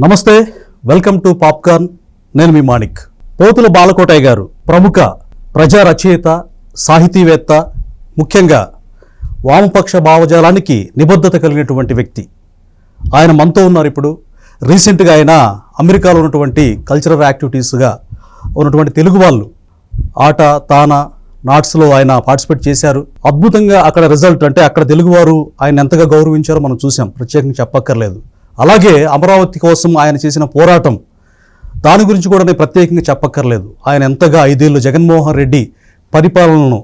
నమస్తే welcome to popcorn. నేను మీ మాణిక్. పోతుల బాలకోటయ్య గారు ప్రముఖ ప్రజా రచయిత సాహితీవేత్త ముఖ్యంగా వామపక్ష భావజాలానికి నిబద్ధత కలిగినటువంటి వ్యక్తి. ఆయన మనతో ఉన్నారు ఇప్పుడు. రీసెంట్గా ఆయన అమెరికాలో ఉన్నటువంటి కల్చరల్ యాక్టివిటీస్గా ఉన్నటువంటి తెలుగు వాళ్ళు ఆట తాన నాట్స్లో ఆయన పార్టిసిపేట్ చేశారు. అద్భుతంగా అక్కడ రిజల్ట్ అంటే అక్కడ తెలుగువారు ఆయన ఎంతగా గౌరవించారో మనం చూసాం ప్రత్యేకంగా చెప్పక్కర్లేదు. అలాగే అమరావతి కోసం ఆయన చేసిన పోరాటం దాని గురించి కూడా నేను ప్రత్యేకంగా చెప్పక్కర్లేదు. ఆయన ఎంతగా ఐదేళ్ళు జగన్మోహన్ రెడ్డి పరిపాలనను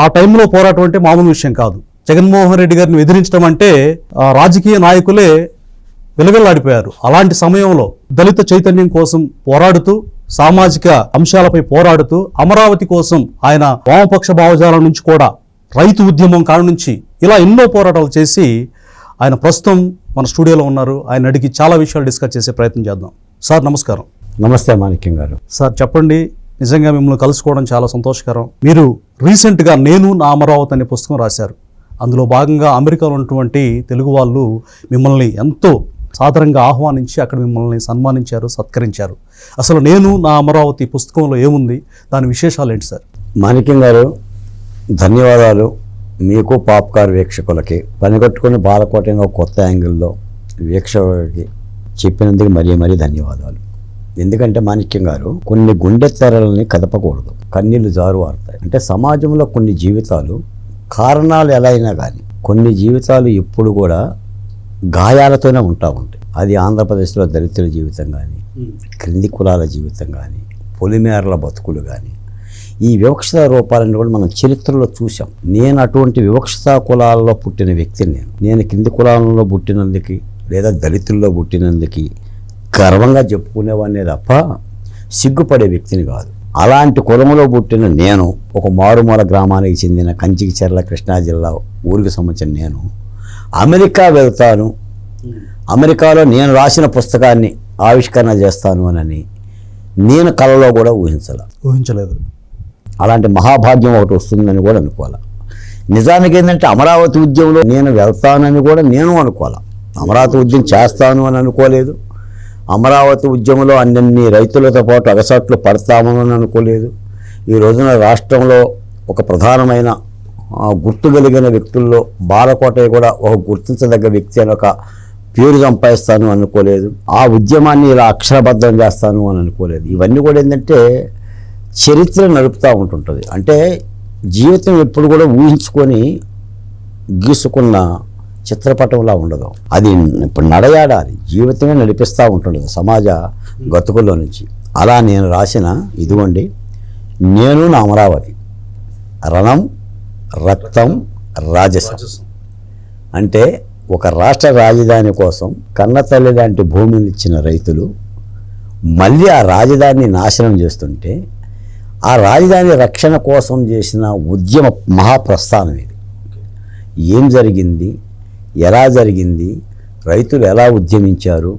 ఆ టైంలో పోరాటం అంటే మామూలు విషయం కాదు. జగన్మోహన్ రెడ్డి గారిని ఎదిరించడం అంటే రాజకీయ నాయకులే విలవిల్లాడిపోయారు. అలాంటి సమయంలో దళిత చైతన్యం కోసం పోరాడుతూ సామాజిక అంశాలపై పోరాడుతూ అమరావతి కోసం ఆయన వామపక్ష భావజాలం నుంచి కూడా రైతు ఉద్యమం కాడ నుంచి ఇలా ఎన్నో పోరాటాలు చేసి ఆయన ప్రస్తుతం మన స్టూడియోలో ఉన్నారు. ఆయన అడిగి చాలా విషయాలు డిస్కస్ చేసే ప్రయత్నం చేద్దాం. సార్ నమస్కారం. నమస్తే మాణిక్యం గారు. సార్ చెప్పండి. నిజంగా మిమ్మల్ని కలుసుకోవడం చాలా సంతోషకరం. మీరు రీసెంట్గా నేను నా అమరావతి అనే పుస్తకం రాశారు. అందులో భాగంగా అమెరికాలో ఉన్నటువంటి తెలుగు వాళ్ళు మిమ్మల్ని ఎంతో సాదరంగా ఆహ్వానించి అక్కడ మిమ్మల్ని సన్మానించారు సత్కరించారు. అసలు నేను నా అమరావతి పుస్తకంలో ఏముంది? దాని విశేషాలు ఏంటి సార్? మాణిక్యం గారు ధన్యవాదాలు. మీకు పాప్కార్ వీక్షకులకి పనిగట్టుకుని బాలకోట అనే ఒక కొత్త యాంగిల్లో వీక్షకులకి చెప్పినందుకు మరీ మరీ ధన్యవాదాలు. ఎందుకంటే మాణిక్యం గారు కొన్ని గుండె తెరలని కదపకూడదు కన్నీళ్ళు జారు వారుతాయి. అంటే సమాజంలో కొన్ని జీవితాలు కారణాలు ఎలా అయినా కానీ కొన్ని జీవితాలు ఎప్పుడు కూడా గాయాలతోనే ఉంటా ఉంటాయి. అది ఆంధ్రప్రదేశ్లో దళితుల జీవితం కానీ క్రింది కులాల జీవితం కానీ పొలిమేరల బతుకులు కానీ ఈ వివక్షత రూపాలను కూడా మనం చరిత్రలో చూసాం నేను అటువంటి వివక్షత కులాల్లో పుట్టిన వ్యక్తిని నేను. నేను కింది కులాలలో పుట్టినందుకు లేదా దళితుల్లో పుట్టినందుకు గర్వంగా చెప్పుకునేవాడినే తప్ప సిగ్గుపడే వ్యక్తిని కాదు. అలాంటి కులములో పుట్టిన నేను ఒక మారుమూల గ్రామానికి చెందిన కంచికి చెర్ల కృష్ణా జిల్లా ఊరికి సంబంధించిన నేను అమెరికా వెళ్తాను. అమెరికాలో నేను రాసిన పుస్తకాన్ని ఆవిష్కరణ చేస్తాను అని నేను కలలో కూడా ఊహించలే. ఊహించలేదు. అలాంటి మహాభాగ్యం ఒకటి వస్తుందని కూడా అనుకోవాలి. నిజానికి ఏంటంటే అమరావతి ఉద్యమంలో నేను వెళ్తానని కూడా నేను అనుకోవాలి. అమరావతి ఉద్యమం చేస్తాను అని అనుకోలేదు. అమరావతి ఉద్యమంలో అన్ని రైతులతో పాటు అగసట్లు పడతామని అనుకోలేదు. ఈ రోజున రాష్ట్రంలో ఒక ప్రధానమైన గుర్తు కలిగిన వ్యక్తుల్లో బాలకోటయ్య కూడా ఒక గుర్తించదగ్గ వ్యక్తి అని ఒక పేరు సంపాదిస్తాను అనుకోలేదు. ఆ ఉద్యమాన్ని ఇలా అక్షరబద్ధం చేస్తాను అని అనుకోలేదు. ఇవన్నీ కూడా ఏంటంటే చరిత్ర నడుపుతూ ఉంటుంటుంది. అంటే జీవితం ఎప్పుడు కూడా ఊహించుకొని గీసుకున్న చిత్రపటంలా ఉండదు. అది ఇప్పుడు నడయాడాలి. జీవితమే నడిపిస్తూ ఉంటుండదు సమాజ గతుకుల్లో నుంచి. అలా నేను రాసిన ఇదిగోండి నేను నా అమరావతి రణం రక్తం రాజసం. అంటే ఒక రాష్ట్ర రాజధాని కోసం కన్నతల్లి లాంటి భూమిని ఇచ్చిన రైతులు మళ్ళీ ఆ రాజధానిని నాశనం చేస్తుంటే ఆ రాజధాని రక్షణ కోసం చేసిన ఉద్యమ మహాప్రస్థానం ఇది. ఏం జరిగింది? ఎలా జరిగింది? రైతులు ఎలా ఉద్యమించారు?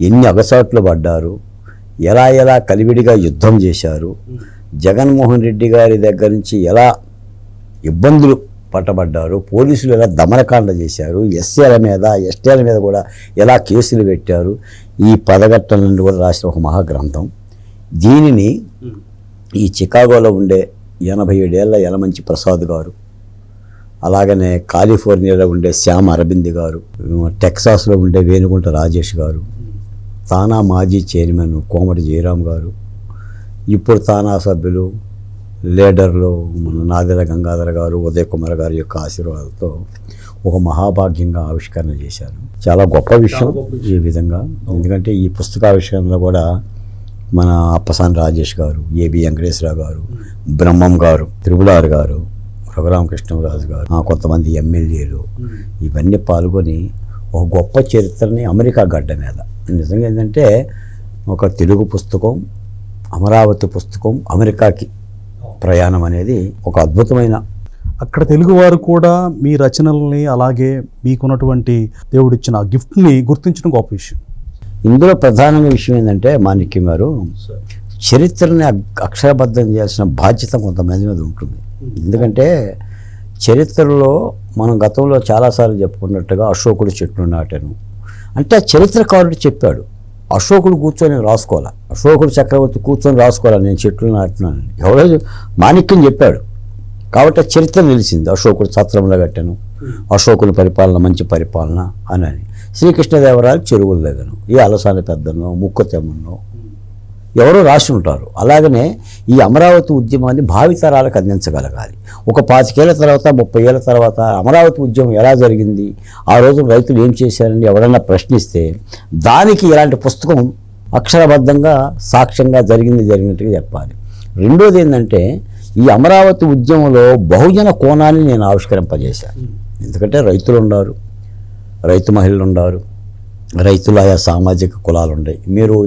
ఎన్ని అగసాట్లు పడ్డారు? ఎలా ఎలా కలివిడిగా యుద్ధం చేశారు? జగన్మోహన్ రెడ్డి గారి దగ్గర నుంచి ఎలా ఇబ్బందులు పట్టబడ్డారు? పోలీసులు ఎలా దమనకాండ చేశారు? ఎస్సీల మీద ఎస్టీల మీద కూడా ఎలా కేసులు పెట్టారు? ఈ పదఘట్టల నుండి కూడా రాసిన ఒక మహాగ్రంథం. దీనిని ఈ చికాగోలో ఉండే ఎనభై ఏడేళ్ళ యలమంచి ప్రసాద్ గారు అలాగనే కాలిఫోర్నియాలో ఉండే శ్యామ్ అరబింద్ గారు టెక్సాస్లో ఉండే వేణుగుంట రాజేష్ గారు తానా మాజీ చైర్మన్ కోమటి జయరాం గారు ఇప్పుడు తానా సభ్యులు లీడర్లు మన నాదిర గంగాధర గారు ఉదయ్ కుమార్ గారి యొక్క ఆశీర్వాదంతో ఒక మహాభాగ్యంగా ఆవిష్కరణ చేశారు. చాలా గొప్ప విషయం ఈ విధంగా. ఎందుకంటే ఈ పుస్తకావిష్కరణలో కూడా మన అప్పసాని రాజేష్ గారు ఏబి వెంకటేశ్వరరావు గారు బ్రహ్మం గారు త్రిపులార్ గారు రఘురామకృష్ణరాజు గారు కొంతమంది ఎమ్మెల్యేలు ఇవన్నీ పాల్గొని ఒక గొప్ప చరిత్రని అమెరికా గడ్డ మీద. నిజంగా ఏంటంటే ఒక తెలుగు పుస్తకం అమరావతి పుస్తకం అమెరికాకి ప్రయాణం అనేది ఒక అద్భుతమైన అక్కడ తెలుగువారు కూడా మీ రచనల్ని అలాగే మీకున్నటువంటి దేవుడిచ్చిన గిఫ్ట్ని గుర్తించడం గొప్ప విషయం. ఇందులో ప్రధానంగా విషయం ఏంటంటే మాణిక్యం గారు చరిత్రని అక్- అక్షరబద్ధం చేయాల్సిన బాధ్యత కొంతమంది మీద ఉంటుంది. ఎందుకంటే చరిత్రలో మనం గతంలో చాలాసార్లు చెప్పుకున్నట్టుగా అశోకుడు చెట్లు నాటాను. అంటే ఆ చరిత్రకారుడు చెప్పాడు. అశోకుడు కూర్చొని రాసుకోవాలా? అశోకుడు చక్రవర్తి కూర్చొని రాసుకోవాలా? నేను చెట్లు నాటున్నాను ఎవరో మాణిక్యం చెప్పాడు. కాబట్టి ఆ చరిత్ర నిలిచింది. అశోకుడు సత్రంలో కట్టాను. అశోకుని పరిపాలన మంచి పరిపాలన అని అని. శ్రీకృష్ణదేవరాయలు చెరువుల దగ్గర ఈ అలసాని పెద్దనో ముక్కతెమ్మనో ఎవరో రాసి ఉంటారు. అలాగనే ఈ అమరావతి ఉద్యమాన్ని భావితరాలకు అందించగలగాలి. ఒక పాతికేళ్ళ తర్వాత ముప్పై ఏళ్ళ తర్వాత అమరావతి ఉద్యమం ఎలా జరిగింది? ఆ రోజు రైతులు ఏం చేశారని ఎవరైనా ప్రశ్నిస్తే దానికి ఇలాంటి పుస్తకం అక్షరబద్ధంగా సాక్ష్యంగా జరిగింది జరిగినట్టుగా చెప్పాలి. రెండోది ఏంటంటే ఈ అమరావతి ఉద్యమంలో బహుజన కోణాన్ని నేను ఆవిష్కరింపజేశాను. ఎందుకంటే రైతులు ఉన్నారు. రైతు మహిళలు ఉన్నారు రైతుల ఆయా సామాజిక కులాలు ఉన్నాయి మీరు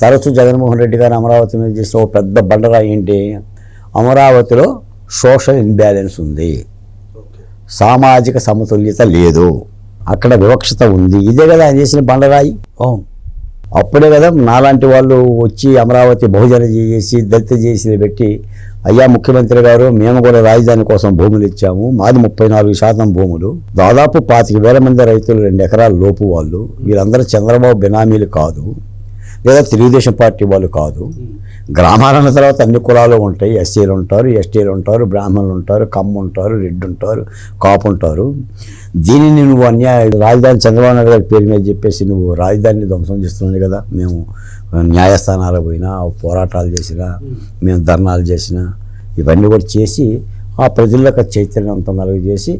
తరచు జగన్మోహన్ రెడ్డి గారు అమరావతి మీద చేసిన ఒక పెద్ద బండరా ఏంటి? అమరావతిలో సోషల్ ఇన్బ్యాలెన్స్ ఉంది. సామాజిక సమతుల్యత లేదు. అక్కడ వివక్షత ఉంది. ఇదే కదా ఆయన చేసిన బండరాయి? అవును. అప్పుడే కదా నాలాంటి వాళ్ళు వచ్చి అమరావతి బహుజన చేసి దళిత చేసి పెట్టి అయ్యా ముఖ్యమంత్రి గారు మేము కూడా రాజధాని కోసం భూములు ఇచ్చాము. మాది ముప్పై నాలుగు శాతం భూములు. దాదాపు పాతిక వేల మంది రైతులు రెండు ఎకరాల లోపు వాళ్ళు. వీరందరూ చంద్రబాబు బినామీలు కాదు. లేదా తెలుగుదేశం పార్టీ వాళ్ళు కాదు. గ్రామాలన్న తర్వాత అన్ని కులాలు ఉంటాయి. ఎస్సీలు ఉంటారు ఎస్టీలు ఉంటారు బ్రాహ్మణులు ఉంటారు కమ్ము ఉంటారు రెడ్డి ఉంటారు కాపు ఉంటారు. దీనిని నువ్వు అన్యాయ రాజధాని చంద్రబాబు నాయుడు గారి పేరు మీద చెప్పేసి నువ్వు రాజధానిని ధ్వంసం చేస్తున్నావు కదా. మేము న్యాయస్థానాలకు పోయినా పోరాటాలు చేసినా మేము ధర్నాలు చేసినా ఇవన్నీ కూడా చేసి ఆ ప్రజలకు చైతన్యవంతం కలుగజేసి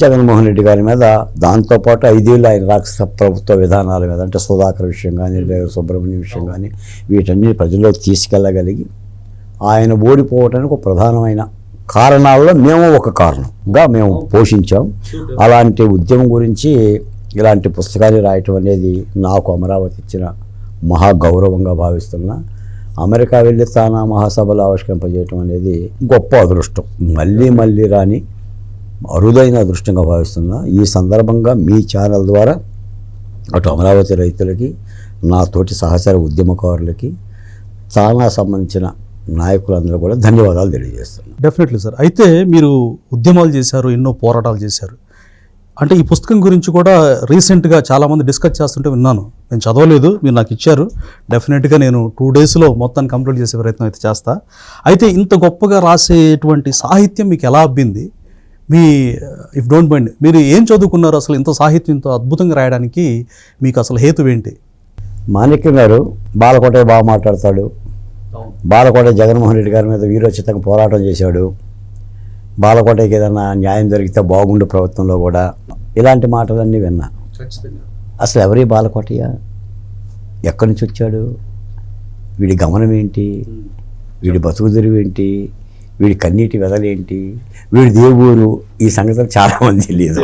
జగన్మోహన్ రెడ్డి గారి మీద దాంతోపాటు ఐదేళ్ళు ఆయన రాష్ట్ర ప్రభుత్వ విధానాల మీద అంటే సుధాకర్ విషయం కానీ రేవ సుబ్రహ్మణ్యం విషయం కానీ వీటన్ని ప్రజల్లోకి తీసుకెళ్ళగలిగి ఆయన ఓడిపోవడానికి ఒక ప్రధానమైన కారణాల్లో మేము ఒక కారణంగా మేము పోషించాం. అలాంటి ఉద్యమం గురించి ఇలాంటి పుస్తకాన్ని రాయటం అనేది నాకు అమరావతి ఇచ్చిన మహా గౌరవంగా భావిస్తున్నా. అమెరికా వెళ్ళి తానా మహాసభలో ఆవిష్కరింపజేయటం అనేది గొప్ప అదృష్టం. మళ్ళీ మళ్ళీ రాని అరుదైన అదృష్టంగా భావిస్తున్నా ఈ సందర్భంగా మీ ఛానల్ ద్వారా అటు అమరావతి రైతులకి నా తోటి సహచర ఉద్యమకారులకి చాలా సంబంధించిన నాయకులందరూ కూడా ధన్యవాదాలు తెలియజేస్తున్నాను. డెఫినెట్లీ సార్ అయితే మీరు ఉద్యమాలు చేశారు ఎన్నో పోరాటాలు చేశారు. అంటే ఈ పుస్తకం గురించి కూడా రీసెంట్గా చాలామంది డిస్కస్ చేస్తుంటే విన్నాను. నేను చదవలేదు మీరు నాకు ఇచ్చారు. డెఫినెట్గా నేను టూ డేస్లో మొత్తాన్ని కంప్లీట్ చేసే ప్రయత్నం అయితే చేస్తా. అయితే ఇంత గొప్పగా రాసేటువంటి సాహిత్యం మీకు ఎలా అబ్బింది? మీ ఇఫ్ డోంట్ మైండ్ మీరు ఏం చదువుకున్నారు అసలు ఇంత సాహిత్యం ఇంత అద్భుతంగా రాయడానికి మీకు అసలు హేతు ఏంటి? మాణిక్యం గారు బాలకోట బాగా మాట్లాడతాడు. బాలకోట జగన్మోహన్ రెడ్డి గారి మీద వీరోచితంగా పోరాటం చేశాడు. బాలకోటకి ఏదైనా న్యాయం జరిగితే బాగుండు ప్రభుత్వంలో కూడా. ఇలాంటి మాటలన్నీ విన్నా. అసలు ఎవరి బాలకోటయ్య? ఎక్కడి నుంచి వచ్చాడు? వీడి గమనం ఏంటి? వీడి బతుకుదెరువు ఏంటి? వీడి కన్నీటి వెదలేంటి? వీడి దేవుడు ఈ సంగతులు చాలామంది తెలియదు.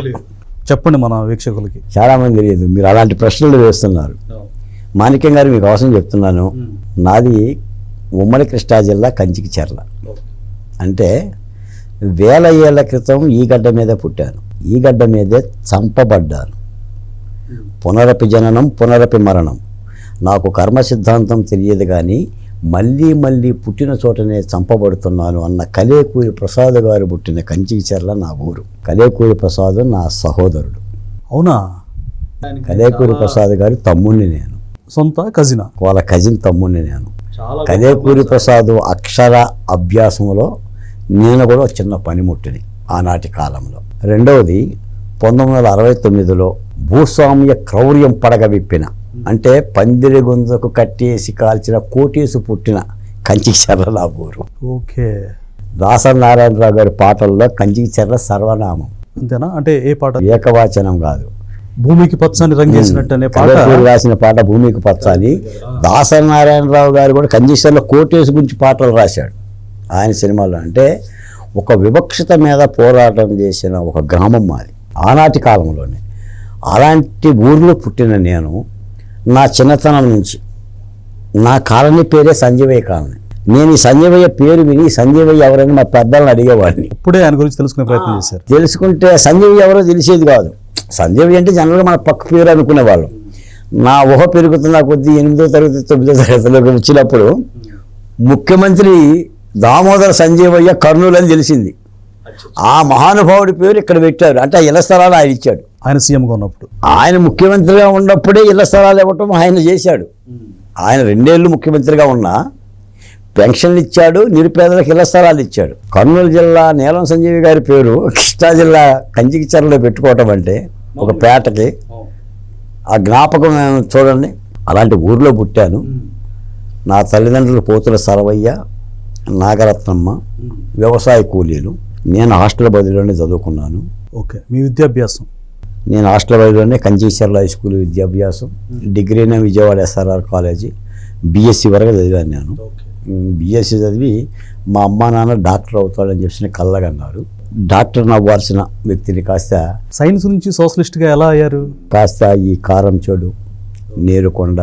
చెప్పండి మన వీక్షకులకి. చాలామంది తెలియదు. మీరు అలాంటి ప్రశ్నలు వేస్తున్నారు. మాణిక్యం గారు మీకు అవసరం చెప్తున్నాను. నాది ఉమ్మడి కృష్ణా జిల్లా కంచికి చెర్ల. అంటే వేల ఏళ్ళ క్రితం ఈ గడ్డ మీద పుట్టాను. ఈ గడ్డ మీదే చంపబడ్డాను. పునరపి జననం పునరపి మరణం. నాకు కర్మ సిద్ధాంతం తెలియదు కానీ మళ్ళీ మళ్ళీ పుట్టిన చోటనే చంపబడుతున్నాను అన్న కలేకూరి ప్రసాద్ గారు పుట్టిన కంచికి చెర్ల నా ఊరు. కలేకూరి ప్రసాద్ నా సహోదరుడు. అవునా? కలేకూరి ప్రసాద్ గారి తమ్ముడిని నేను. సొంత కజినా? వాళ్ళ కజిన్ తమ్ముడిని నేను. కలేకూరి ప్రసాద్. అక్షర అభ్యాసంలో నేను కూడా చిన్న పనిముట్టిని ఆనాటి కాలంలో. రెండవది పంతొమ్మిది వందల అరవై తొమ్మిదిలో భూస్వామ్య క్రౌర్యం పడగ విప్పిన అంటే పందిరి గుంజకు కట్టేసి కాల్చిన కోటేసు పుట్టిన కంచికి చెర్ల నా ఊరు ఓకే. దాసరి నారాయణరావు గారి పాటల్లో కంచికి చెర్ల సర్వనామం. అంతేనా? అంటే ఏ పాట? ఏకవాచనం కాదు. భూమికి పచ్చని రంగేసినట్టు అనే పాట? రాసిన పాట భూమికి దాసరి నారాయణరావు గారు కూడా కందిశల్లో కోటేసు గురించి పాటలు రాశాడు. ఆయన సినిమాలో అంటే ఒక వివక్షత మీద పోరాటం చేసిన ఒక గ్రామం మాది. ఆనాటి కాలంలోనే. అలాంటి ఊరిలో పుట్టిన నేను నా చిన్నతనం నుంచి. నా కాలనీ పేరే సంజీవయ్య కాలనీ. నేను ఈ సంజీవయ్య పేరు విని సంజీవయ్య ఎవరైనా మా పెద్దలను అడిగేవాడిని. ఇప్పుడే ఆయన గురించి తెలుసుకునే ప్రయత్నం చేశారు. తెలుసుకుంటే సంజీవి ఎవరో తెలిసేది కాదు. సంజీవి అంటే జనరల్గా మన పక్క పేరు అనుకునేవాళ్ళం నా ఊహ పెరుగుతున్న కొద్దీ ఎనిమిదో తరగతి తొమ్మిదో తరగతిలోకి వచ్చినప్పుడు ముఖ్యమంత్రి దామోదర సంజీవయ్య కర్నూలు అని తెలిసింది. ఆ మహానుభావుడి పేరు ఇక్కడ పెట్టారు. అంటే ఆ ఇళ్ళ స్థలాలు ఆయన ఇచ్చాడు. ఆయన సీఎంగా ఉన్నప్పుడు. ఆయన ముఖ్యమంత్రిగా ఉన్నప్పుడే ఇళ్ళ స్థలాలు ఇవ్వటం ఆయన చేశాడు. ఆయన రెండేళ్ళు ముఖ్యమంత్రిగా ఉన్నా పెన్షన్లు ఇచ్చాడు నిరుపేదలకు ఇళ్ళ స్థలాలు ఇచ్చాడు. కర్నూలు జిల్లా నీలం సంజీవి గారి పేరు కృష్ణా జిల్లా కంచికిచర్లో పెట్టుకోవటం అంటే ఒక పేటకి ఆ జ్ఞాపకం చూడండి. అలాంటి ఊర్లో పుట్టాను. నా తల్లిదండ్రులు పోతుల సరవయ్య నాగరత్నమ్మ వ్యవసాయ కూలీలు. నేను హాస్టల్ బదిలోనే చదువుకున్నాను. ఓకే. మీ విద్యాభ్యాసం? నేను హాస్టల్ బదిలోనే కంచీచర్ల హై స్కూల్ విద్యాభ్యాసం డిగ్రీనే విజయవాడ ఎస్ఆర్ఆర్ కాలేజీ బీఎస్సీ వరకు చదివాను నేను. బీఎస్సీ చదివి మా అమ్మా నాన్న డాక్టర్ అవుతాడని చెప్పి కళ్ళగన్నారు డాక్టర్ అవ్వాల్సిన వ్యక్తిని కాస్త సైన్స్ నుంచి సోషలిస్ట్గా ఎలా అయ్యారు? కాస్త ఈ కారం చెడు నేరుకొండ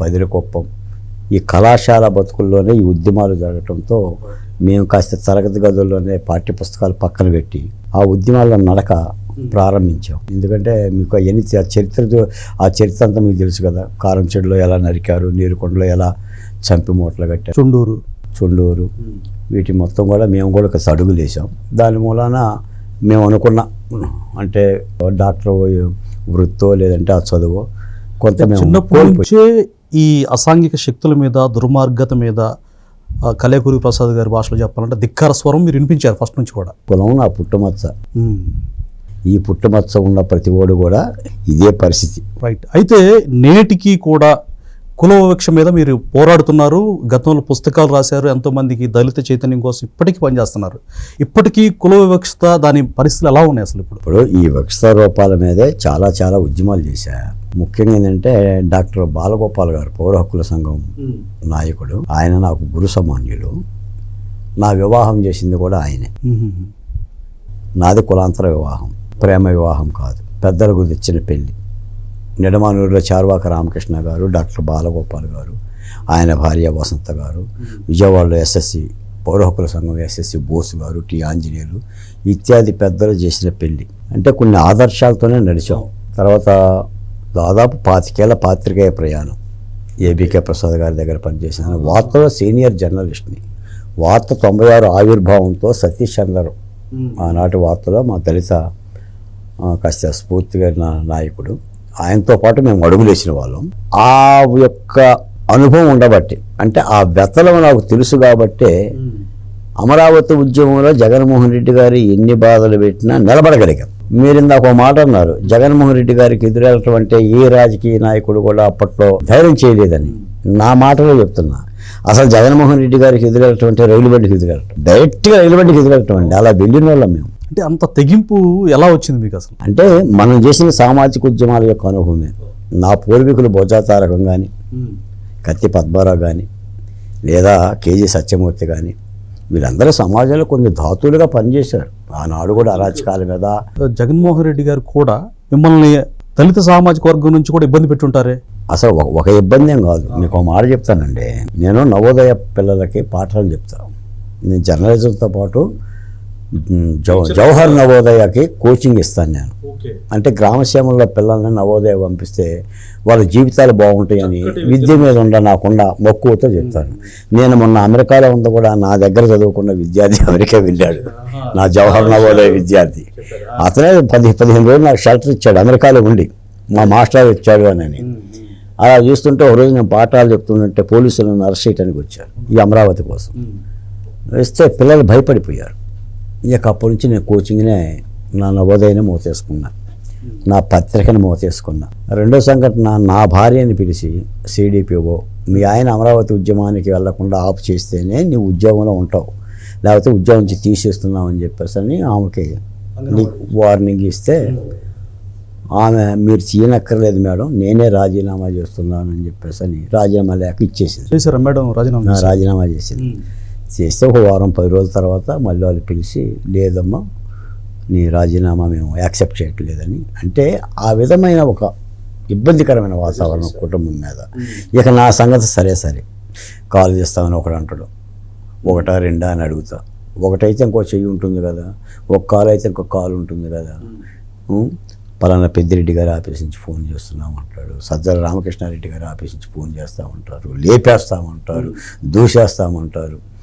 పదిరికొప్పం ఈ కళాశాల బతుకుల్లోనే ఈ ఉద్యమాలు జరగటంతో మేము కాస్త తరగతి గదుల్లోనే పాఠ్య పుస్తకాలు పక్కన పెట్టి ఆ ఉద్యమాల నడక ప్రారంభించాం. ఎందుకంటే మీకు అవన్నీ ఆ చరిత్ర ఆ చరిత్ర అంతా మీకు తెలుసు కదా. కారం చెడులో ఎలా నరికారు నీరుకొండలో ఎలా చంపి మూటలు కట్టారు. చుండూరు. చుండూరు. వీటి మొత్తం కూడా మేము కూడా ఒక అడుగులు వేసాం దాని మూలాన మేము అనుకున్న అంటే డాక్టర్ వృత్తో లేదంటే ఆ చదువు కొంత చిన్నప్పటి ఈ అసాంఘిక శక్తుల మీద దుర్మార్గత మీద ఆ, కలేకూరి ప్రసాద్ గారి భాషలో చెప్పాలంటే ధిక్కార స్వరం మీరు వినిపించారు ఫస్ట్ నుంచి కూడా. కులం నా పుట్టుమచ్చ. ఈ పుట్టుమచ్చ ఉన్న ప్రతి ఓడు కూడా ఇదే పరిస్థితి. రైట్ అయితే నేటికి కూడా కుల వివక్ష మీద మీరు పోరాడుతున్నారు. గతంలో పుస్తకాలు రాశారు. ఎంతోమందికి దళిత చైతన్యం కోసం ఇప్పటికీ పనిచేస్తున్నారు. ఇప్పటికీ కుల వివక్షత దాని పరిస్థితులు ఎలా ఉన్నాయి అసలు ఇప్పుడు? ఇప్పుడు ఈ వక్ష రూపాల మీదే చాలా చాలా ఉద్యమాలు చేశా ముఖ్యంగా ఏంటంటే డాక్టర్ బాలగోపాల్ గారు పౌర హక్కుల సంఘం నాయకుడు. ఆయన నాకు గురు సమాన్యులు నా వివాహం చేసింది కూడా ఆయనే. నాది కులాంతర వివాహం. ప్రేమ వివాహం కాదు. పెద్దలకు తెచ్చిన పెళ్ళి. నిడమానూరులో చార్వాక రామకృష్ణ గారు డాక్టర్ బాలగోపాల్ గారు ఆయన భార్య వసంత గారు విజయవాడలో ఎస్ఎస్సి పౌర హక్కుల సంఘం ఎస్ఎస్సి బోసు గారు టి ఆంజనేయులు ఇత్యాది పెద్దలు చేసిన పెళ్ళి. అంటే కొన్ని ఆదర్శాలతోనే నడిచాం. తర్వాత దాదాపు పాతికేళ్ళ పాత్రికేయ ప్రయాణం. ఏబికే ప్రసాద్ గారి దగ్గర పనిచేశాను. వార్తలో సీనియర్ జర్నలిస్ట్ని. వార్త తొంభై ఆరు ఆవిర్భావంతో సతీష్ చంద్ర ఆనాటి వార్తలో మా దళిత కాస్త స్ఫూర్తిగా నా నాయకుడు. ఆయనతో పాటు మేము అడుగులేసిన వాళ్ళం. ఆ యొక్క అనుభవం ఉండబట్టి అంటే ఆ వ్యతలు నాకు తెలుసు కాబట్టే అమరావతి ఉద్యమంలో జగన్మోహన్ రెడ్డి గారు ఎన్ని బాధలు పెట్టినా నిలబడగలిగాం. మీరు ఇందాక ఒక మాట అన్నారు జగన్మోహన్ రెడ్డి గారికి ఎదురెళ్ళటం అంటే ఏ రాజకీయ నాయకుడు కూడా అప్పట్లో ధైర్యం చేయలేదని. నా మాటలో చెప్తున్నా అసలు జగన్మోహన్ రెడ్డి గారికి ఎదురెళ్ళటం అంటే రైలు బండికి ఎదురెళ్ళటం డైరెక్ట్గా రైలు బండికి ఎదురెళ్ళటం అండి. అలా వెళ్ళిన వాళ్ళం మేము. అంటే అంత తెగింపు ఎలా వచ్చింది మీకు అసలు? అంటే మనం చేసిన సామాజిక ఉద్యమాల యొక్క అనుభవమే నా పూర్వీకులు బోజాతారకం కానీ కత్తి పద్మారావు కానీ లేదా కేజీ సత్యమూర్తి కానీ వీళ్ళందరూ సమాజంలో కొన్ని ధాతువులుగా పనిచేశారు. ఆనాడు కూడా అరాచకాల మీద జగన్మోహన్ రెడ్డి గారు కూడా మిమ్మల్ని దళిత సామాజిక వర్గం నుంచి కూడా ఇబ్బంది పెట్టుంటారే? అసలు ఒక- ఇబ్బంది ఏం కాదు. మీకు ఒక మాట చెప్తానండి. నేను నవోదయ పిల్లలకి పాఠాలు చెప్తాను. నేను జర్నలిజంతో పాటు జవహర్ నవోదయకి కోచింగ్ ఇస్తాను నేను. అంటే గ్రామసీమల్లో పిల్లల్ని నవోదయ పంపిస్తే వాళ్ళ జీవితాలు బాగుంటాయని విద్య మీద ఉండ నాకుండా మక్కువతో చెప్తాను. నేను మొన్న అమెరికాలో ఉంది కూడా నా దగ్గర చదువుకున్న విద్యార్థి అమెరికా వెళ్ళాడు. నా జవహర్ నవోదయ విద్యార్థి. అతనే పది పదిహేను రోజులు నాకు షెల్టర్ ఇచ్చాడు. అమెరికాలో ఉండి మా మాస్టర్ ఇచ్చాడు అని అలా చూస్తుంటే ఒక రోజు నేను పాఠాలు చెప్తుంటే పోలీసులను అరెస్ట్ చేయడానికి వచ్చారు ఈ అమరావతి కోసం. వేస్తే పిల్లలు భయపడిపోయారు. ఇక అప్పటి నుంచి నేను కోచింగ్నే నా నవోదయని మోతేసుకున్నా నా పత్రికను మోతేసుకున్నా రెండో సంఘటన నా భార్యని పిలిచి సిడిపిఓ మీ ఆయన అమరావతి ఉద్యమానికి వెళ్ళకుండా ఆపు చేస్తేనే నీ ఉద్యోగంలో ఉంటావు. లేకపోతే ఉద్యోగం నుంచి తీసేస్తున్నావు అని చెప్పేసి అని ఆమెకి నీకు వార్నింగ్ ఇస్తే ఆమె మీరు చేయనక్కర్లేదు మేడం నేనే రాజీనామా చేస్తున్నాను అని చెప్పేసి అని రాజీనామా లేక ఇచ్చేసింది. చేశారా మేడం? రాజీనామా? రాజీనామా చేసింది. చేస్తే ఒక వారం పది రోజుల తర్వాత మళ్ళీ వాళ్ళు పిలిచి లేదమ్మా నీ రాజీనామా మేము యాక్సెప్ట్ చేయట్లేదని. అంటే ఆ విధమైన ఒక ఇబ్బందికరమైన వాతావరణం కుటుంబం మీద. ఇక నా సంగతి సరే సరే. కాల్ చేస్తామని ఒకడు అంటాడు. ఒకటా రెండా అని అడుగుతా. ఒకటైతే ఇంకో చెయ్యి ఉంటుంది కదా. ఒక కాల్ అయితే ఇంకో కాల్ ఉంటుంది కదా. ఉం? పలానా పెద్దిరెడ్డి గారి ఆఫీస్ నుంచి ఫోన్ చేస్తున్నాం అంటాడు. సజ్జల రామకృష్ణారెడ్డి గారి ఆఫీస్ నుంచి ఫోన్ చేస్తామంటారు లేపేస్తామంటారు దూసేస్తామంటారు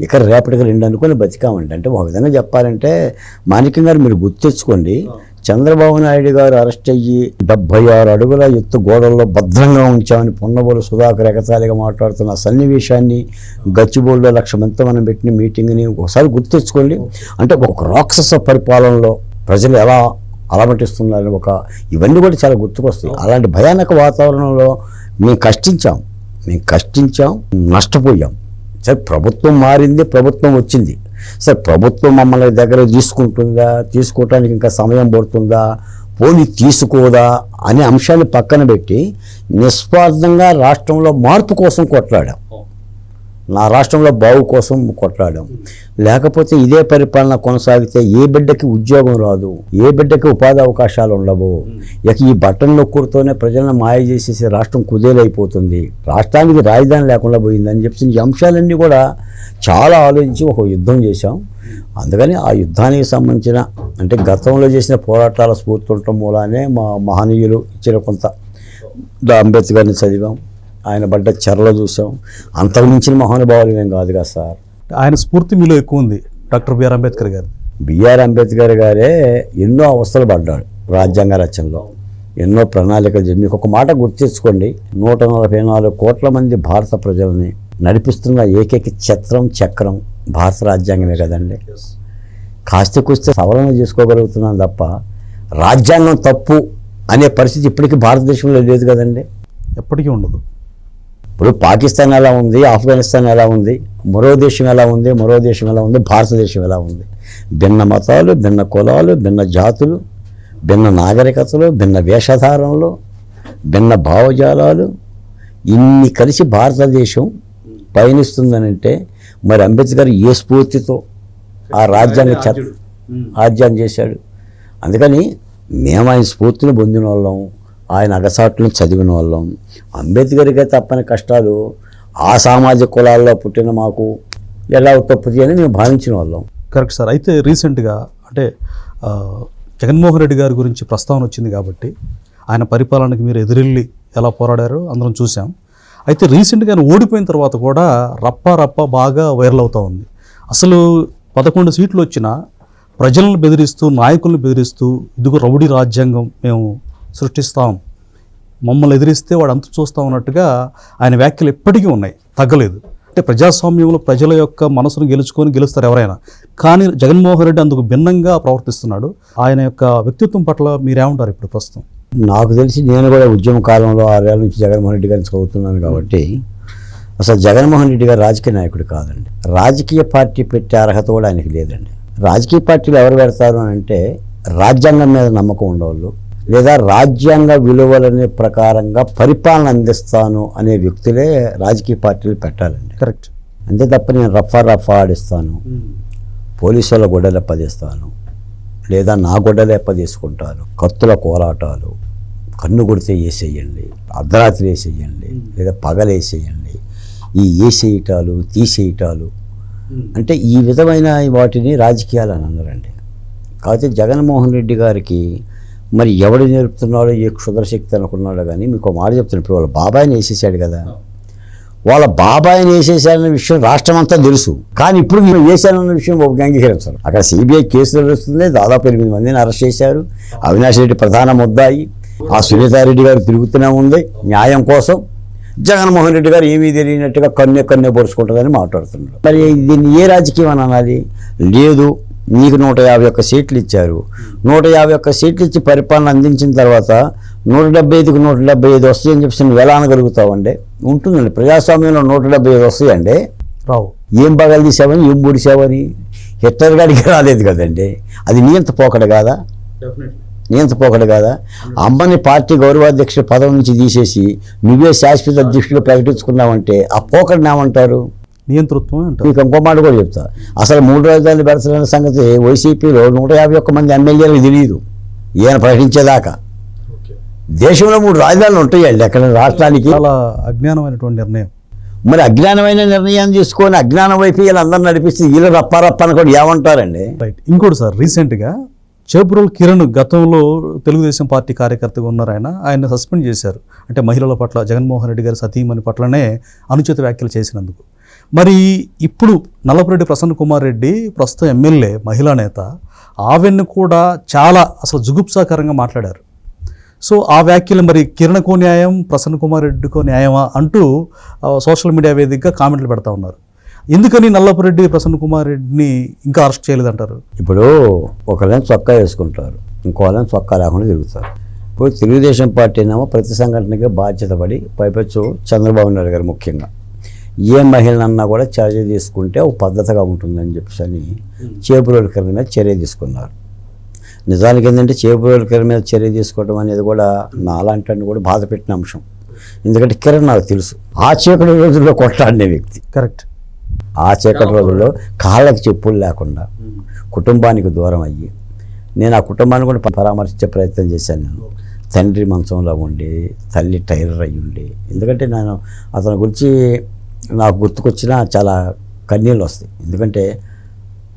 ఇక రేపటికి రెండు అనుకుని బతికామండి. అంటే ఒక విధంగా చెప్పాలంటే మాణిక్యం గారు మీరు గుర్తు తెచ్చుకోండి. చంద్రబాబు నాయుడు గారు అరెస్ట్ అయ్యి డెబ్బై ఆరు అడుగుల ఎత్తు గోడల్లో భద్రంగా ఉంచామని పొన్నబోలు సుధాకర్ ఎగతాళిగా మాట్లాడుతున్న సన్నివేశాన్ని గచ్చిబోల్లో లక్ష మంది మనం పెట్టిన మీటింగ్ని ఒకసారి గుర్తు తెచ్చుకోండి. అంటే ఒక రాక్షస పరిపాలనలో ప్రజలు ఎలా అలమటిస్తున్నారని ఒక ఇవన్నీ కూడా చాలా గుర్తుకొస్తాయి. అలాంటి భయానక వాతావరణంలో మేము కష్టించాం. మేము కష్టించాం నష్టపోయాం. సరే ప్రభుత్వం మారింది ప్రభుత్వం వచ్చింది. సరే ప్రభుత్వం మమ్మల్ని దగ్గర తీసుకుంటుందా? తీసుకోవటానికి ఇంకా సమయం పడుతుందా? పోనీ తీసుకోదా? అనే అంశాన్ని పక్కన పెట్టి నిస్వార్థంగా రాష్ట్రంలో మార్పు కోసం కొట్లాడాం. నా రాష్ట్రంలో బాగు కోసం కొట్లాడాం. లేకపోతే ఇదే పరిపాలన కొనసాగితే ఏ బిడ్డకి ఉద్యోగం రాదు ఏ బిడ్డకి ఉపాధి అవకాశాలు ఉండవు. ఇక ఈ బట్టన్ నొక్కుడుతోనే ప్రజలను మాయ చేసేసి రాష్ట్రం కుదేలైపోతుంది. రాష్ట్రానికి రాజధాని లేకుండా పోయిందని చెప్పి ఈ అంశాలన్నీ కూడా చాలా ఆలోచించి ఒక యుద్ధం చేశాం. అందుకని ఆ యుద్ధానికి సంబంధించిన అంటే గతంలో చేసిన పోరాటాల స్ఫూర్తి ఉండటం మూలానే మా మహనీయులు ఇచ్చిన కొంత అంబేద్కర్ని చదివాం. ఆయన పడ్డ చెరలు చూసాం. అంతకు మించిన మహానుభావులు ఏం కాదు కదా సార్. ఆయన స్ఫూర్తి మీలో ఎక్కువ ఉంది డాక్టర్ బిఆర్ అంబేద్కర్ గారు. బిఆర్ అంబేద్కర్ గారే ఎన్నో అవస్థలు పడ్డాడు రాజ్యాంగ రచనలో. ఎన్నో ప్రణాళికలు చేసి మీకు ఒక మాట గుర్తు తెచ్చుకోండి నూట నలభై నాలుగు కోట్ల మంది భారత ప్రజల్ని నడిపిస్తున్న ఏకైక ఛత్రం చక్రం భారత రాజ్యాంగమే కదండి. కాస్త కూస్తే సవరణ చేసుకోగలుగుతున్నాం తప్ప రాజ్యాంగం తప్పు అనే పరిస్థితి ఇప్పటికీ భారతదేశంలో లేదు కదండి. ఎప్పటికీ ఉండదు. ఇప్పుడు పాకిస్తాన్ ఎలా ఉంది ఆఫ్ఘనిస్తాన్ ఎలా ఉంది మరో దేశం ఎలా ఉంది మరో దేశం ఎలా ఉంది భారతదేశం ఎలా ఉంది? భిన్న మతాలు భిన్న కులాలు భిన్న జాతులు భిన్న నాగరికతలు భిన్న వేషధారణలు భిన్న భావజాలాలు ఇన్ని కలిసి భారతదేశం పయనిస్తుందనంటే మరి అంబేద్కర్ ఏ స్ఫూర్తితో ఆ రాజ్యాంగ చట్ రాజ్యాన్ని చేశాడు? అందుకని మేము ఆయన స్ఫూర్తిని పొందిన వాళ్ళం ఆయన అగసాట్లను చదివిన వాళ్ళం. అంబేద్కర్కే తప్పని కష్టాలు ఆ సామాజిక కులాల్లో పుట్టిన మాకు ఎలా ఉత్పత్తి అని మేము భావించిన వాళ్ళం. Correct sir. అయితే రీసెంట్గా అంటే జగన్మోహన్ రెడ్డి గారి గురించి ప్రస్తావన వచ్చింది కాబట్టి ఆయన పరిపాలనకి మీరు ఎదురెళ్ళి ఎలా పోరాడారో అందరం చూసాం అయితే రీసెంట్గా ఆయన ఓడిపోయిన తర్వాత కూడా రప్ప రప్ప బాగా వైరల్ అవుతూ ఉంది. అసలు పదకొండు సీట్లు వచ్చినా ప్రజలను బెదిరిస్తూ నాయకులను బెదిరిస్తూ ఇదిగో రౌడీ రాజ్యాంగం మేము సృష్టిస్తాం. మమ్మల్ని ఎదిరిస్తే వాడు అంత చూస్తా ఉన్నట్టుగా ఆయన వ్యాఖ్యలు ఎప్పటికీ ఉన్నాయి. తగ్గలేదు. అంటే ప్రజాస్వామ్యంలో ప్రజల యొక్క మనసును గెలుచుకొని గెలుస్తారు ఎవరైనా. కానీ జగన్మోహన్ రెడ్డి అందుకు భిన్నంగా ప్రవర్తిస్తున్నాడు. ఆయన యొక్క వ్యక్తిత్వం పట్ల మీరేమంటారు ఇప్పుడు ప్రస్తుతం? నాకు తెలిసి నేను కూడా ఉద్యమ కాలంలో ఆరేళ్ళ నుంచి జగన్మోహన్ రెడ్డి గారిని చదువుతున్నాను కాబట్టి అసలు జగన్మోహన్ రెడ్డి గారు రాజకీయ నాయకుడు కాదండి. రాజకీయ పార్టీ పెట్టే అర్హత కూడా ఆయనకి లేదండి. రాజకీయ పార్టీలు ఎవరు పెడతారు అని అంటే రాజ్యాంగం మీద నమ్మకం ఉండవాళ్ళు లేదా రాజ్యాంగ విలువలనే ప్రకారంగా పరిపాలన అందిస్తాను అనే వ్యక్తులే రాజకీయ పార్టీలు పెట్టాలండి. కరెక్ట్. అంతే తప్ప నేను రఫా రఫా ఆడిస్తాను. పోలీసు వాళ్ళ గొడ్డలు ఎప్పదీస్తాను లేదా నా గొడ్డలు ఎప్పదీసుకుంటాను కత్తుల కోలాటాలు. కన్ను కొడితే వేసేయండి అర్ధరాత్రి వేసేయండి లేదా పగలు వేసేయండి ఈ వేసేయటాలు తీసేయటాలు. అంటే ఈ విధమైన వాటిని రాజకీయాలు అని అన్నారండి కాకపోతే జగన్మోహన్ రెడ్డి గారికి మరి ఎవడు నేర్పుతున్నాడో ఏ క్షుద్రశక్తి అనుకున్నాడో కానీ మీకు ఒక మాట చెప్తున్నాను ఇప్పుడు వాళ్ళ బాబాయిని వేసేసాడు కదా. వాళ్ళ బాబాయిని వేసేసారన్న విషయం రాష్ట్రం అంతా తెలుసు. కానీ ఇప్పుడు మేము వేశారన్న విషయం ఒక అంగీకరించారు అక్కడ సిబిఐ కేసులు నడుస్తుంది. దాదాపు ఎనిమిది మందిని అరెస్ట్ చేశారు. అవినాష్ రెడ్డి ప్రధాన ముద్దాయి. ఆ సునీతారెడ్డి గారు తిరుగుతూనే ఉంది. న్యాయం కోసం జగన్మోహన్ రెడ్డి గారు ఏమీ తెలియనట్టుగా కన్నే కన్నే పొడుచుకుంటుందని మాట్లాడుతున్నారు. మరి దీన్ని ఏ రాజకీయం అని అనాలి? లేదు. నీకు నూట యాభై ఒక్క సీట్లు ఇచ్చారు. నూట యాభై ఒక్క సీట్లు ఇచ్చి పరిపాలన అందించిన తర్వాత నూట డెబ్బై ఐదుకు నూట డెబ్బై ఐదు వస్తాయని చెప్పి నువ్వు ఎలా అనగలుగుతావండి? ఉంటుందండి. ప్రజాస్వామ్యంలో నూట డెబ్బై ఐదు వస్తాయండి. రావు. ఏం పగలు తీసావని ఏం పొడిసావని హిట్లర్ గారికి రాలేదు కదండి. అది నియంత పోకడ కాదా? నియంత పోకడ కాదా? అమ్మని పార్టీ గౌరవాధ్యక్షుడు పదవి నుంచి తీసేసి నువ్వే శాశ్వత అధ్యక్షుడు ప్రకటించుకున్నావంటే ఆ పోకడని ఏమంటారు? నియంతృత్వం నీకు ఇంకో మాట కూడా చెప్తా. అసలు మూడు రాజధానులు పెడతారన్న సంగతి వైసీపీలో నూట యాభై ఒక్క మంది ఎమ్మెల్యేలకు తెలియదు. ఈయన ప్రకటించేదాకా. దేశంలో మూడు రాజధానులు ఉంటాయండి ఎక్కడ రాష్ట్రానికి. చాలా అజ్ఞానమైనటువంటి నిర్ణయం. మరి అజ్ఞానమైన నిర్ణయం తీసుకొని అజ్ఞానం వైపు వీళ్ళందరూ నడిపిస్తే వీళ్ళు రప్పారప్ప అని కూడా ఏమంటారండి? రైట్ ఇంకోటి సార్ రీసెంట్గా చేబ్రోల్ కిరణ్ గతంలో తెలుగుదేశం పార్టీ కార్యకర్తగా ఉన్నారు ఆయన. ఆయన సస్పెండ్ చేశారు. అంటే మహిళల పట్ల జగన్మోహన్ రెడ్డి గారి సతీమణి పట్లనే అనుచిత వ్యాఖ్యలు చేసినందుకు. మరి ఇప్పుడు నల్లపురెడ్డి ప్రసన్న కుమార్ రెడ్డి ప్రస్తుతం ఎమ్మెల్యే మహిళా నేత ఆవెన్ను కూడా చాలా అసలు జుగుప్సాకరంగా మాట్లాడారు. సో ఆ వ్యాఖ్యలు మరి కిరణకో న్యాయం ప్రసన్న కుమార్ రెడ్డికో న్యాయమా అంటూ సోషల్ మీడియా వేదికగా కామెంట్లు పెడతా ఉన్నారు. ఎందుకని నల్లపురెడ్డి ప్రసన్న కుమార్ రెడ్డిని ఇంకా అరెస్ట్ చేయలేదంటారు? ఇప్పుడు ఒకళ్ళని చొక్కా వేసుకుంటారు ఇంకోళ్ళని చొక్కా లేకుండా తిరుగుతారు. ఇప్పుడు తెలుగుదేశం పార్టీ ఏమో ప్రతి సంఘటనకి బాధ్యత పడి పైపెచ్చు చంద్రబాబు నాయుడు గారు ముఖ్యంగా. ఏ మహిళనన్నా కూడా చర్య తీసుకుంటే ఒక పద్ధతిగా ఉంటుందని చెప్పేసి అని చేపురోడ్కర్ మీద చర్య తీసుకున్నారు. నిజానికి ఏంటంటే చేపురోడ్కర్ మీద చర్య తీసుకోవడం అనేది కూడా నాలాంటి కూడా బాధ పెట్టిన అంశం. ఎందుకంటే కిరణ్ నాకు తెలుసు. ఆ చీకటి రోజుల్లో కొట్లాడిన వ్యక్తి. కరెక్ట్ ఆ చీకటి రోజుల్లో కాళ్ళకి చెప్పులు లేకుండా కుటుంబానికి దూరం అయ్యి నేను ఆ కుటుంబాన్ని కూడా పరామర్శించే ప్రయత్నం చేశాను నేను. తండ్రి మంచంలో ఉండి తల్లి టైలర్ అయ్యి ఉండి ఎందుకంటే నేను అతని గురించి నాకు గుర్తుకొచ్చిన చాలా కన్నీళ్ళు వస్తాయి. ఎందుకంటే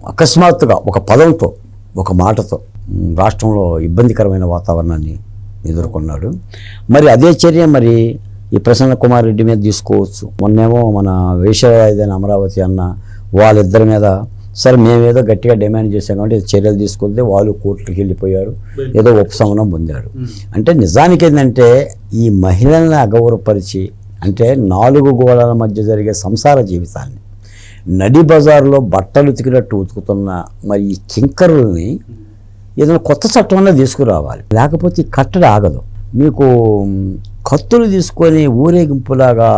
అకస్మాత్తుగా ఒక పదంతో ఒక మాటతో రాష్ట్రంలో ఇబ్బందికరమైన వాతావరణాన్ని ఎదుర్కొన్నాడు. మరి అదే చర్య మరి ఈ ప్రసన్న కుమార్ రెడ్డి మీద తీసుకోవచ్చు. మొన్నేమో మన వేషరాజధాని అమరావతి అన్న వాళ్ళిద్దరి మీద సరే మేమేదో గట్టిగా డిమాండ్ చేశాం కాబట్టి చర్యలు తీసుకుంటే వాళ్ళు కోర్టుకి వెళ్ళిపోయారు. ఏదో ఉపశమనం పొందాడు అంటే నిజానికి ఏంటంటే ఈ మహిళల్ని అగౌరవపరిచి అంటే నాలుగు గోడల మధ్య జరిగే సంసార జీవితాన్ని నడి బజార్లో బట్టలు ఉతికినట్టు ఉతుకుతున్న మరి ఈ కింకరుల్ని ఏదైనా కొత్త చట్టంలో తీసుకురావాలి. లేకపోతే ఈ కట్టడి ఆగదు. మీకు కత్తులు తీసుకొని ఊరేగింపులాగా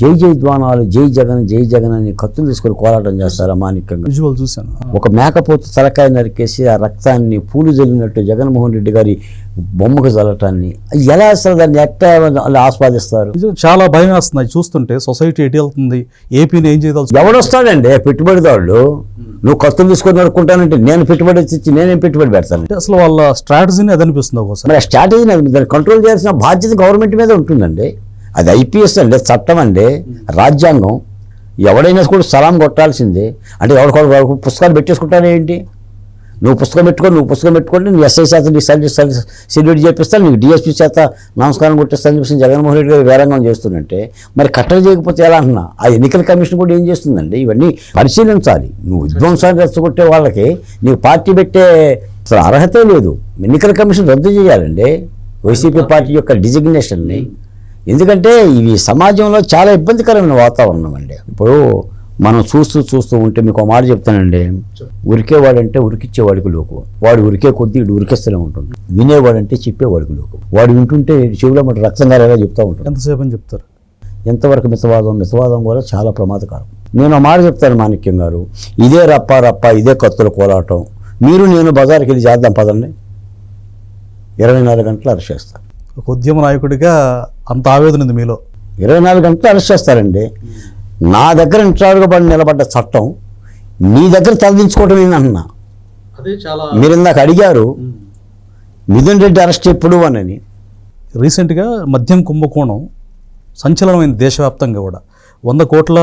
జై జై ద్వానాలు జై జగన్ జై జగన్ అని కత్తులు తీసుకొని కోలాటం చేస్తారా మాణిక్యంగా? విజువల్ చూశాను. ఒక మేకపోతు తలకాయ నరికేసి ఆ రక్తాన్ని పూలు జల్లినట్టు జగన్మోహన్ రెడ్డి గారి బొమ్మకు చల్లటాన్ని ఎలా అసలు దాన్ని ఎట్టా ఆస్వాదిస్తారు? చాలా భయం వేస్తుంది. చూస్తుంటే సొసైటీ ఎటు వెళ్తుంది? ఏపీని ఏం చేయదలుచు ఎవడొస్తాడండి? పెట్టుబడిదారుడు. నువ్వు కత్తులు తీసుకొని నరుక్కుంటానంటే నేను పెట్టుబడి ఇచ్చి నేనేం పెట్టుబడి పెడతాను. అసలు వాళ్ళ స్ట్రాటజీని అది అనిపిస్తుంది ఒకసారి. మరి ఆ స్ట్రాటజీని దాన్ని కంట్రోల్ చేయాల్సిన బాధ్యత గవర్నమెంట్ మీద ఉంటుందండి. అది ఐపీఎస్ అండి చట్టం అండి రాజ్యాంగం. ఎవడైనా కూడా సలాం కొట్టాల్సిందే. అంటే ఎవరికొక పుస్తకాలు పెట్టేసుకుంటానే ఏంటి? నువ్వు పుస్తకం పెట్టుకొని నువ్వు పుస్తకం పెట్టుకుంటే నువ్వు ఎస్ఐ చేత నీ సర్వీస్ సెల్యూట్ చేపిస్తాను నీకు డిఎస్పీ చేత నమస్కారం కొట్టిస్తాను చెప్పేసి జగన్మోహన్ రెడ్డి గారు వేరంగం చేస్తున్నట్టే మరి కట్టడి చేయకపోతే ఎలా అంటున్నా ఆ ఎన్నికల కమిషన్ కూడా ఏం చేస్తుందండి? ఇవన్నీ పరిశీలించాలి. నువ్వు విధ్వంసాన్ని రెచ్చగొట్టే వాళ్ళకి నీకు పార్టీ పెట్టే అర్హతే లేదు. ఎన్నికల కమిషన్ రద్దు చేయాలండి. వైసీపీ పార్టీ యొక్క డిజిగ్నేషన్ని. ఎందుకంటే ఇవి సమాజంలో చాలా ఇబ్బందికరమైన వాతావరణం అండి. ఇప్పుడు మనం చూస్తూ చూస్తూ ఉంటే మీకు ఒక మాట చెప్తానండి. ఉరికేవాడంటే ఉరికిచ్చేవాడికి లోకు వాడు ఉరికే కొద్దీ ఇటు ఉరికిస్తూనే ఉంటుంది. వినేవాడంటే చెప్పేవాడికి లోకు వాడు వింటుంటే చెవిలో మన రక్తం గారేలా చెప్తూ ఉంటాడు. ఎంతసేపు అని చెప్తారు? ఎంతవరకు మితవాదం? మితవాదం కూడా చాలా ప్రమాదకరం. నేను మాట చెప్తాను మాణిక్యం గారు. ఇదే రప్ప రప్ప ఇదే కత్తుల కోలాటం. మీరు నేను బజార్కి వెళ్ళి చేద్దాం పదండి. ఇరవై నాలుగు గంటలు అరెస్ట్ చేస్తారు. ఒక ఉద్యమ నాయకుడిగా అంత ఆవేదన ఉంది మీలో. ఇరవై నాలుగు గంటలు అరెస్ట్ చేస్తారండి. నా దగ్గర ఇంట్రాడుగా పడి నిలబడ్డ చట్టం నీ దగ్గర తలదించుకోవటం ఏంటన్నా అదే చాలా మీరు ఇందాక అడిగారు మిథున్ రెడ్డి అరెస్ట్ ఎప్పుడు అని. రీసెంట్గా మద్యం కుంభకోణం సంచలనమైన దేశవ్యాప్తంగా కూడా. వంద కోట్ల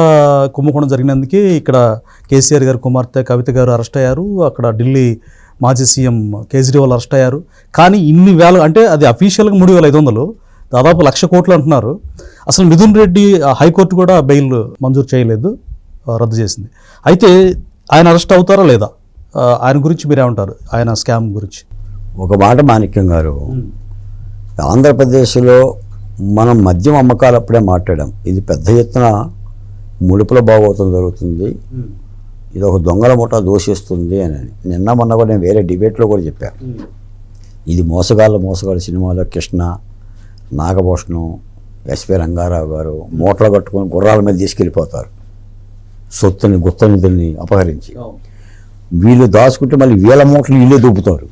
కుంభకోణం జరిగినందుకే ఇక్కడ కేసీఆర్ గారు కుమార్తె కవిత గారు అరెస్ట్ అయ్యారు. అక్కడ ఢిల్లీ మాజీ సీఎం కేజ్రీవాల్ అరెస్ట్ అయ్యారు. కానీ ఇన్ని వేల అంటే అది అఫీషియల్గా మూడు వేల ఐదు వందలు. దాదాపు లక్ష కోట్లు అంటున్నారు. అసలు మిథున్ రెడ్డి హైకోర్టు కూడా బెయిల్ మంజూరు చేయలేదు రద్దు చేసింది. అయితే ఆయన అరెస్ట్ అవుతారా లేదా? ఆయన గురించి మీరేమంటారు ఆయన స్కామ్ గురించి. ఒక మాట మాణిక్యం గారు. ఆంధ్రప్రదేశ్లో మనం మద్యం అమ్మకాలు అప్పుడే మాట్లాడాం. ఇది పెద్ద ఎత్తున ముడుపుల భాగవతం జరుగుతుంది. ఇది ఒక దొంగల ముఠా దోషిస్తుంది అని. నిన్న మొన్న కూడా నేను వేరే డిబేట్లో కూడా చెప్పాను ఇది మోసగాళ్ళ మోసగాళ్ళ సినిమాలో కృష్ణ నాగభూషణం ఎస్పి రంగారావు గారు మూటలు కట్టుకొని గుర్రాల మీద తీసుకెళ్ళిపోతారు. సొత్తుని గుత్తనిధుల్ని అపహరించి. వీళ్ళు దాచుకుంటే మళ్ళీ వీళ్ళ మూటలు వీళ్ళే దూపుతారు.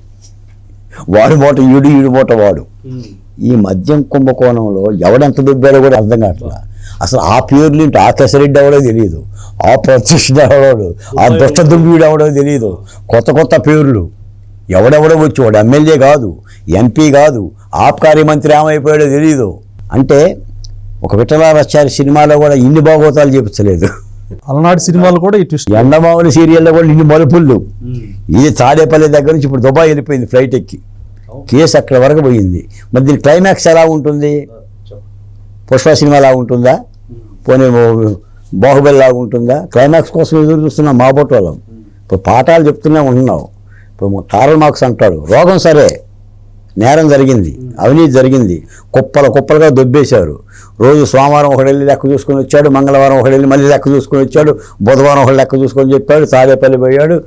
వాడి మూట ఈడు ఈడు మూట వాడు. ఈ మద్యం కుంభకోణంలో ఎవడెంత దుబ్బారో కూడా అర్థం కావట్లా. అసలు ఆ పేర్లు ఏంటి? ఆ కేసరెడ్డి ఎవడో తెలియదు. ఆ ప్రత్యక్ష ఎవడో ఆ దుష్ట దుబ్బీడు ఎవడో తెలియదు. కొత్త కొత్త పేర్లు. ఎవడెవడో వచ్చి వాడు ఎమ్మెల్యే కాదు. ఎంపీ కాదు ఆబ్కారీ మంత్రి ఏమైపోయాడో తెలియదు అంటే ఒక విఠలాచారి సినిమాలో కూడా ఇన్ని భాగవతాలు చెప్తలేదు అలనాటి సినిమాలు కూడా ఇటు ఎండమావుని సీరియల్లో కూడా ఇన్ని మలుపుళ్ళు ఇది తాడేపల్లి దగ్గర నుంచి ఇప్పుడు దుబాయ్ వెళ్ళిపోయింది ఫ్లైట్ ఎక్కి. కేసు అక్కడ వరకు పోయింది. మరి దీని క్లైమాక్స్ ఎలా ఉంటుంది? పుష్ప సినిమా లాగా ఉంటుందా పోనీ బాహుబలి లాగా ఉంటుందా? క్లైమాక్స్ కోసం ఎదురు చూస్తున్నాం మా బొట్టు వాళ్ళం. ఇప్పుడు పాఠాలు చెప్తూనే ఉంటున్నావు ఇప్పుడు కారల్ మార్క్స్ అంటాడు. రోగం సరే. నేరం జరిగింది అవినీతి జరిగింది. కుప్పలు కుప్పలుగా దొబ్బేశారు. రోజు సోమవారం ఒకడెళ్ళి లెక్క చూసుకొని వచ్చాడు మంగళవారం ఒకడెళ్ళి మళ్ళీ లెక్క చూసుకొని వచ్చాడు బుధవారం ఒకడు లెక్క చూసుకొని చెప్పాడు తాడేపల్లి పోయాడు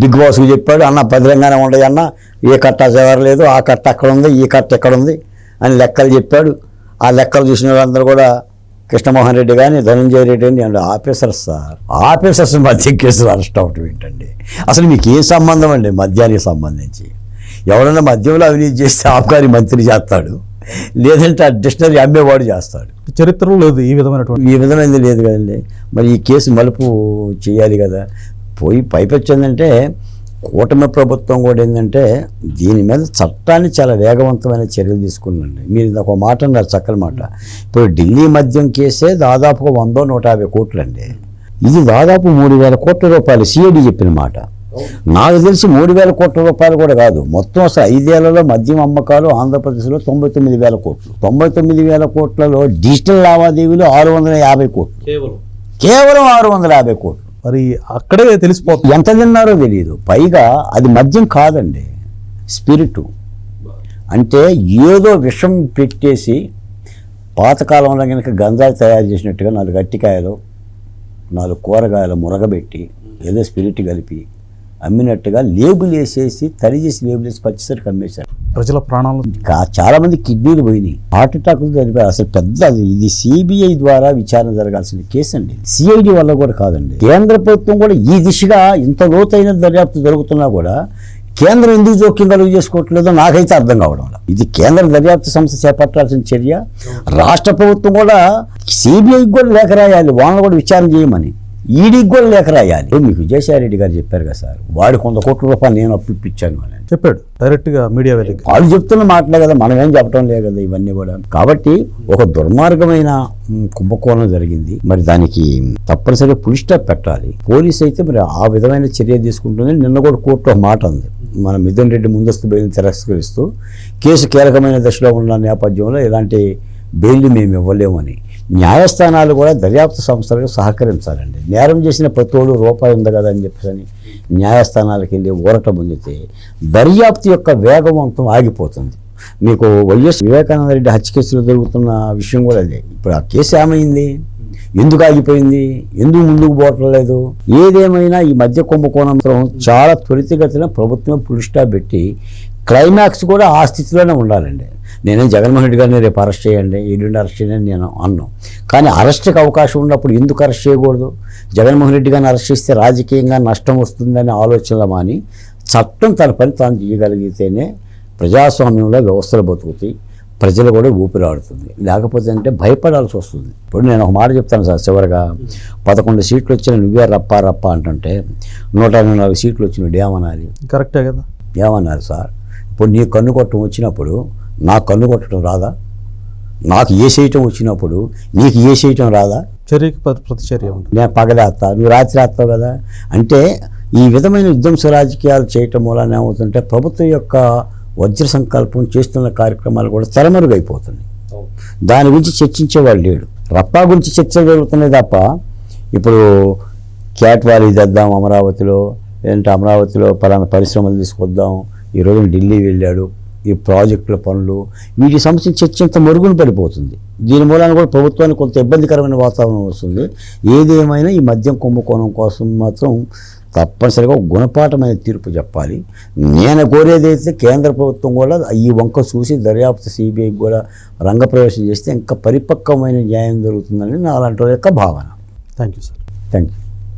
బిగ్ బాస్కి చెప్పాడు అన్న భద్రంగానే ఉండయి అన్న ఏ కట్ట చెదరలేదు ఆ కట్ట అక్కడ ఉంది ఈ కట్ట ఎక్కడ ఉంది అని లెక్కలు చెప్పాడు. ఆ లెక్కలు చూసిన వాళ్ళందరూ కూడా కృష్ణమోహన్ రెడ్డి కానీ ధనంజయ రెడ్డి అని అంటే ఆఫీసర్స్ సార్ ఆఫీసర్స్ మధ్య కేసులు అరెస్ట్ అవటం ఏంటండి? అసలు మీకు ఏ సంబంధం అండి మద్యానికి సంబంధించి? ఎవరైనా మద్యంలో అవినీతి చేస్తే ఆబ్కారీ మంత్రి చేస్తాడు. లేదంటే ఆ డిక్షనరీ అమ్మేవాడు చేస్తాడు. చరిత్రలో లేదు ఈ విధమైనటువంటి ఈ విధమైనది లేదు కదండి. మరి ఈ కేసు మలుపు చేయాలి కదా. పోయి పైపెచ్చిందంటే కూటమి ప్రభుత్వం కూడా ఏంటంటే దీని మీద చట్టాన్ని చాలా వేగవంతమైన చర్యలు తీసుకుందండి మీరు ఒక మాట అన్నారు చక్కని మాట. ఇప్పుడు ఢిల్లీ మద్యం కేసే దాదాపుగా వందో నూట యాభై కోట్లు అండి ఇది దాదాపు మూడు వేల కోట్ల రూపాయలు. సిఐడి చెప్పిన మాట. నాకు తెలిసి మూడు వేల కోట్ల రూపాయలు కూడా కాదు. మొత్తం అసలు ఐదేళ్ళలో మద్యం అమ్మకాలు ఆంధ్రప్రదేశ్లో తొంభై తొమ్మిది వేల కోట్లు. తొంభై తొమ్మిది వేల కోట్లలో డిజిటల్ లావాదేవీలు ఆరు వందల యాభై కోట్లు. కేవలం. కేవలం ఆరు వందల యాభై కోట్లు. మరి అక్కడే తెలిసిపోతుంది. ఎంత తిన్నారో తెలియదు పైగా అది మద్యం కాదండి. స్పిరిట్. అంటే ఏదో విషం పెట్టేసి పాతకాలంలో కనుక గంజాయి తయారు చేసినట్టుగా నాలుగు అట్టికాయలు నాలుగు కూరగాయలు మురగబెట్టి ఏదో స్పిరిట్ కలిపి అమ్మినట్టుగా లేబుల్ వేసేసి తడి చేసి లేబుల్ వేసి పచ్చిసరికి అమ్మేశారు. ప్రజల ప్రాణాలు చాలా మంది కిడ్నీలు పోయినాయి. హార్ట్ అటాక్లు చనిపోయారు అసలు పెద్ద ఇది సిబిఐ ద్వారా విచారణ జరగాల్సిన కేసు అండి సిఐడి వల్ల కూడా కాదండి. కేంద్ర ప్రభుత్వం కూడా ఈ దిశగా ఇంత లోతైన దర్యాప్తు జరుగుతున్నా కూడా కేంద్రం ఎందుకు జోక్యం కలుగు చేసుకోవట్లేదో నాకైతే అర్థం కావడం. ఇది కేంద్ర దర్యాప్తు సంస్థ చేపట్టాల్సిన చర్య. రాష్ట్ర ప్రభుత్వం కూడా సిబిఐకి కూడా లేఖ రాయాలి. వాళ్ళని కూడా విచారణ చేయమని. ఈడీకి కూడా లేఖ రాయాలి. మీకు విజయసాయి రెడ్డి గారు చెప్పారు కదా సార్ వాడికి వంద కోట్ల రూపాయలు నేను అప్పు ఇప్పించాను అని. చెప్పాడు. డైరెక్ట్గా మీడియా వేదిక వాళ్ళు చెప్తున్న మాటలే కదా మనం ఏం చెప్పడం లేదు కదా ఇవన్నీ కూడా. కాబట్టి ఒక దుర్మార్గమైన కుంభకోణం జరిగింది. మరి దానికి తప్పనిసరిగా పులి స్టాప్ పెట్టాలి. పోలీస్ అయితే మరి ఆ విధమైన చర్య తీసుకుంటుంది. నిన్న కూడా కోర్టు ఒక మాట ఉంది మన మిథున్ రెడ్డి ముందస్తు బెయిల్ని తిరస్కరిస్తూ కేసు కీలకమైన దశలో ఉన్న నేపథ్యంలో ఇలాంటి బెయిల్ మేము ఇవ్వలేమని. న్యాయస్థానాలు కూడా దర్యాప్తు సంస్థలకు సహకరించాలండి. నేరం చేసిన ప్రతోడు రూపాయి ఉంది కదా అని చెప్పేసి అని న్యాయస్థానాలకు వెళ్ళి ఊరట పొందితే దర్యాప్తు యొక్క వేగవంతం ఆగిపోతుంది. మీకు వైఎస్ వివేకానంద రెడ్డి హత్య కేసులో జరుగుతున్న విషయం కూడా అదే. ఇప్పుడు ఆ కేసు ఏమైంది? ఎందుకు ఆగిపోయింది? ఎందుకు ముందుకు పోవటం లేదు? ఏదేమైనా ఈ మధ్య కుంభకోణంతో చాలా త్వరితగతిన ప్రభుత్వం పులి పెట్టి క్లైమాక్స్ కూడా ఆ స్థితిలోనే ఉండాలండి. నేనేం జగన్మోహన్ రెడ్డి గారిని రేపు అరెస్ట్ చేయండి ఎల్లుండి అరెస్ట్ చేయండి నేను అన్నాను కానీ అరెస్ట్కి అవకాశం ఉన్నప్పుడు ఎందుకు అరెస్ట్ చేయకూడదు? జగన్మోహన్ రెడ్డి గారిని అరెస్ట్ చేస్తే రాజకీయంగా నష్టం వస్తుందనే ఆలోచనలు మాని చట్టం తన పని తాను చేయగలిగితేనే ప్రజాస్వామ్యంలో వ్యవస్థలు బతుకుతాయి ప్రజలు కూడా ఊపిరాడుతుంది. లేకపోతే అంటే భయపడాల్సి వస్తుంది. ఇప్పుడు నేను ఒక మాట చెప్తాను సార్ చివరిగా. పదకొండు సీట్లు వచ్చిన నువ్వే రప్పా రప్పా అంటుంటే నూట ఎనభై నాలుగు సీట్లు వచ్చినప్పుడు ఏమనాలి కరెక్టే కదా. ఏమన్నారు సార్. ఇప్పుడు నీ కన్ను కొట్టడం వచ్చినప్పుడు నా కన్ను కొట్టడం రాదా? నాకు ఏ చేయటం వచ్చినప్పుడు నీకు ఏ చేయటం రాదా? చర్యకి ప్రతి ప్రతిచర్య నేను పగలేస్తా నువ్వు రాత్రి వేస్తావు కదా? అంటే ఈ విధమైన విధ్వంస రాజకీయాలు చేయటం మూలాన ఏమవుతుంటే ప్రభుత్వం యొక్క వజ్ర సంకల్పం చేస్తున్న కార్యక్రమాలు కూడా తలమరుగైపోతున్నాయి. దాని గురించి చర్చించేవాడు లేడు. రప్పా గురించి చర్చ జరుగుతున్నాయి తప్ప ఇప్పుడు క్యాట్ వాలీ తెద్దాం అమరావతిలో లేదంటే అమరావతిలో పలానా పరిశ్రమలు తీసుకొద్దాం ఈరోజు ఢిల్లీ వెళ్ళాడు. ఈ ప్రాజెక్టుల పనులు వీటి సంబంధించిన చర్చ అంత మరుగున పడిపోతుంది. దీని మూలాన కూడా ప్రభుత్వానికి కొంత ఇబ్బందికరమైన వాతావరణం వస్తుంది. ఏదేమైనా ఈ మద్యం కుంభకోణం కోసం మాత్రం తప్పనిసరిగా గుణపాఠమైన తీర్పు చెప్పాలి. నేను కోరేది అయితే కేంద్ర ప్రభుత్వం కూడా ఈ వంక చూసి దర్యాప్తు సిబిఐకి కూడా రంగప్రవేశం చేస్తే ఇంకా పరిపక్వమైన న్యాయం జరుగుతుందని నా అలాంటి యొక్క భావన. Thank you sir thank you